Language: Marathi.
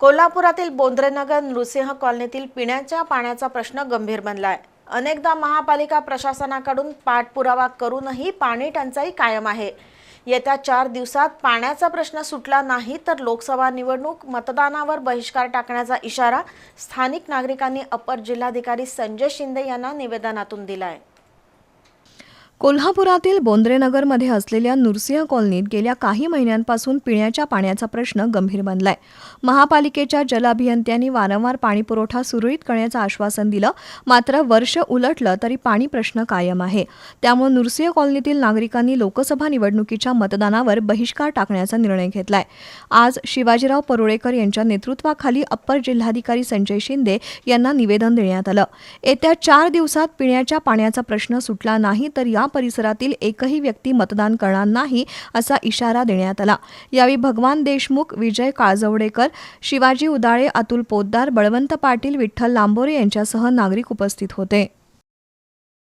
कोल्हापुरातील बोंद्रेनगर नृसिंह कॉलनीतील पिण्याच्या पाण्याचा प्रश्न गंभीर बनला आहे अनेकदा महापालिका प्रशासनाकडून पाठपुरावा करूनही पाणी टंचाई कायम आहे. येत्या चार दिवसात पाण्याचा प्रश्न सुटला नाही तर लोकसभा निवडणूक मतदानावर बहिष्कार टाकण्याचा इशारा स्थानिक नागरिकांनी अपर जिल्हाधिकारी संजय शिंदे यांना निवेदनातून दिलाय. कोल्हापुरातील बोंद्रेनगरमध्ये असलेल्या नुरसिंह कॉलनीत गेल्या काही महिन्यांपासून पिण्याच्या पाण्याचा प्रश्न गंभीर बनलाय. महापालिकेच्या जल अभियंत्यांनी वारंवार पाणीपुरवठा सुरळीत करण्याचं आश्वासन दिलं. मात्र वर्ष उलटलं तरी पाणी प्रश्न कायम आहे. त्यामुळे नुरसिंह कॉलनीतील नागरिकांनी लोकसभा निवडणुकीच्या मतदानावर बहिष्कार टाकण्याचा निर्णय घेतलाय. आज शिवाजीराव परुळेकर यांच्या नेतृत्वाखाली अप्पर जिल्हाधिकारी संजय शिंदे यांना निवेदन देण्यात आलं. येत्या चार दिवसात पिण्याच्या पाण्याचा प्रश्न सुटला नाही तर या परिसरातील एकही व्यक्ती मतदान करणार नाही असा इशारा देण्यात आला. यावेळी भगवान देशमुख विजय काळजवडेकर शिवाजी उदाळे अतुल पोद्दार बळवंत पाटील विठ्ठल लांबोरे यांच्यासह नागरिक उपस्थित होते.